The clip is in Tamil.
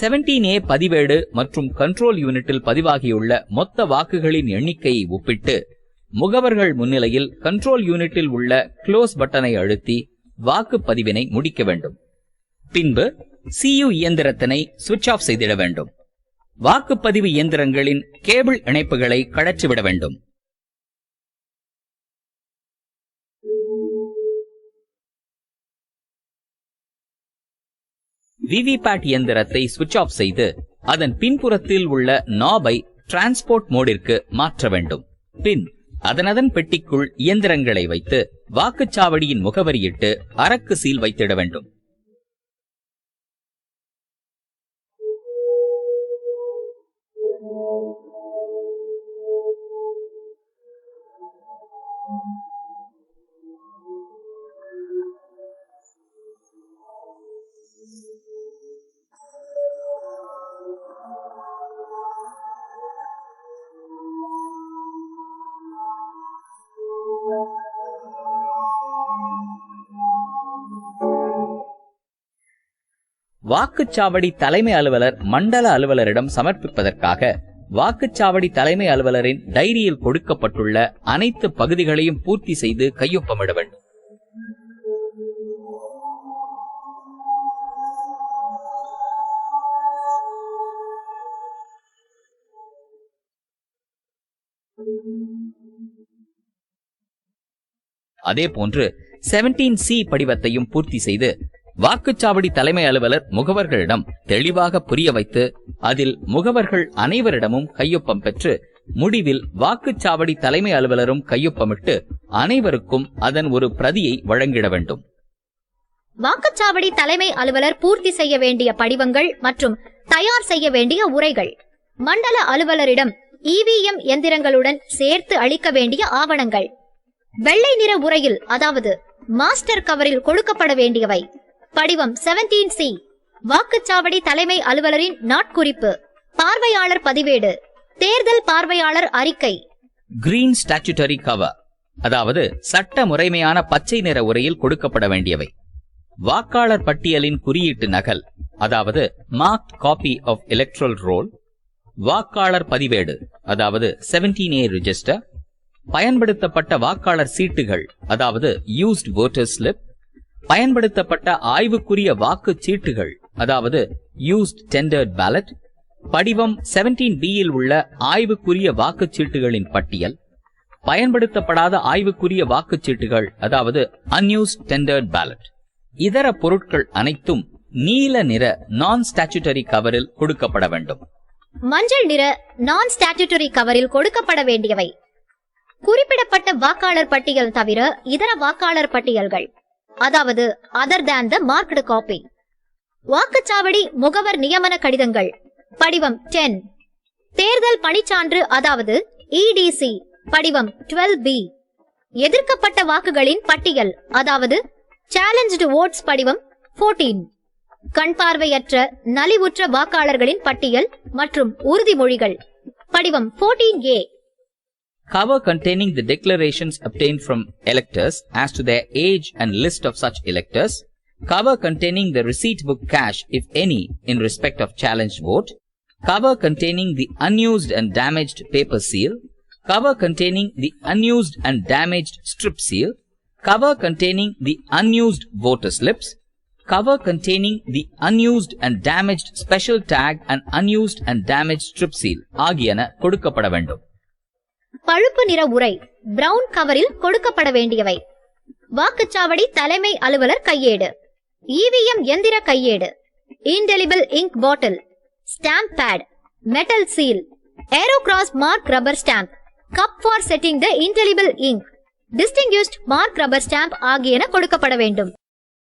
17A ஏ பதிவேடு மற்றும் கண்ட்ரோல் யூனிட்டில் பதிவாகியுள்ள மொத்த வாக்குகளின் எண்ணிக்கையை ஒப்பிட்டு முகவர்கள் முன்னிலையில் கண்ட்ரோல் யூனிட்டில் உள்ள க்ளோஸ் பட்டனை அழுத்தி வாக்குப்பதிவினை முடிக்க வேண்டும். பின்பு சியு இயந்திரத்தினை சுவிட்ச் ஆஃப் செய்திட வேண்டும். வாக்குப்பதிவு இயந்திரங்களின் கேபிள் இணைப்புகளை கழற்றிவிட வேண்டும். விவிபேட் இயந்திரத்தை சுவிட்ச் ஆஃப் செய்து அதன் பின்புறத்தில் உள்ள நாபை டிரான்ஸ்போர்ட் மோடிற்கு மாற்ற வேண்டும். பின் அதனதன் பெட்டிக்குள் இயந்திரங்களை வைத்து வாக்குச்சாவடியின் முகவரியிட்டு அரக்கு சீல் வைத்திட வேண்டும். வாக்குச்சாவடி தலைமை அலுவலர் மண்டல அலுவலரிடம் சமர்ப்பிப்பதற்காக வாக்குச்சாவடி தலைமை அலுவலரின் டைரியில் கொடுக்கப்பட்டுள்ள அனைத்து பகுதிகளையும் பூர்த்தி செய்து கையொப்பமிட வேண்டும். அதேபோன்று 17C சி படிவத்தையும் பூர்த்தி செய்து வாக்குச்சாவடி தலைமை அலுவலர் முகவர்களிடம் தெளிவாக புரிய வைத்து அதில் முகவர்கள் அனைவரிடமும் கையொப்பம் பெற்று முடிவில் வாக்குச்சாவடி தலைமை அலுவலரும் கையொப்பமிட்டு அனைவருக்கும் அதன் ஒரு பிரதியை வழங்கிட வேண்டும். வாக்குச்சாவடி தலைமை அலுவலர் பூர்த்தி செய்ய வேண்டிய படிவங்கள் மற்றும் தயார் செய்ய வேண்டிய உரைகள். மண்டல அலுவலரிடம் இவிஎம் எந்திரங்களுடன் சேர்த்து அளிக்க வேண்டிய ஆவணங்கள். வெள்ளை நிற உரையில் அதாவது மாஸ்டர் கவரில் கொடுக்கப்பட வேண்டியவை. படிவம் 17C சி வாக்குச்சாவடி தலைமை அலுவலரின் நாட்குறிப்பு. பார்வையாளர் பதிவேடு. தேர்தல் பார்வையாளர் அறிக்கை. கிரீன் ஸ்டாச்சுட்டரி கவர் அதாவது சட்ட முறைமையான பச்சை நிற உரையில் கொடுக்கப்பட வேண்டியவை. வாக்காளர் பட்டியலின் குறியீட்டு நகல். அதாவது mark copy of electoral roll வாக்காளர் பதிவேடு. அதாவது 17A ஏ ரிஜிஸ்டர் பயன்படுத்தப்பட்ட வாக்காளர் சீட்டுகள். அதாவது யூஸ்ட் voter ஸ்லிப் பயன்படுத்தப்பட்ட ஆய்வுக்குரிய வாக்கு சீட்டுகள் அதாவது யூஸ்ட் டெண்டர்ட் பேலட் படிவம் 17B பி யில் உள்ள ஆய்வுக்குரிய வாக்குச்சீட்டுகளின் பட்டியல் பயன்படுத்தப்படாத ஆய்வுக்குரிய வாக்குச்சீட்டுகள் அதாவது அன்யூஸ்ட் டெண்டர்ட் பேலட் இதர பொருட்கள் அனைத்தும் நீல நிற நான் ஸ்டாச்சுட்டரி கவரில் கொடுக்கப்பட வேண்டும். மஞ்சள் நிற நான் ஸ்டாச்சுட்டரி கவரில் கொடுக்கப்பட வேண்டியவை. குறிப்பிடப்பட்ட வாக்காளர் பட்டியல் தவிர இதர வாக்காளர் பட்டியல்கள். அதாவது other than the marked copy வாக்குச்சாவடி முகவர் நியமன கடிதங்கள். படிவம் 10 தேர்தல் பணிச்சான்று அதாவது இடிசி படிவம் 12 பி எதிர்க்கப்பட்ட வாக்குகளின் பட்டியல் அதாவது சேலஞ்சு ஓட்ஸ் படிவம் 14 கண் பார்வையற்ற நலிவுற்ற வாக்காளர்களின் பட்டியல் மற்றும் உறுதிமொழிகள். படிவம் 14 ஏ cover containing the declarations obtained from electors as to their age and list of such electors, cover containing the receipt book cash, if any, in respect of challenged vote, cover containing the unused and damaged paper seal, cover containing the unused and damaged strip seal, cover containing the unused voter slips, cover containing the unused and damaged special tag and unused and damaged strip seal ஆகியன கொடுக்கப்பட வேண்டும் பழுப்பு நிற உரை பிரவுன் கவரில் கொடுக்கப்பட வேண்டியவை. வாக்குச்சாவடி தலைமை அலுவலர் கையேடு. இவிஎம் எந்திர கையேடு. Indelible ink bottle stamp pad metal seal arrow cross mark rubber stamp cup for setting the indelible ink distinguished mark rubber stamp ஆகியன கொடுக்கப்பட வேண்டும்.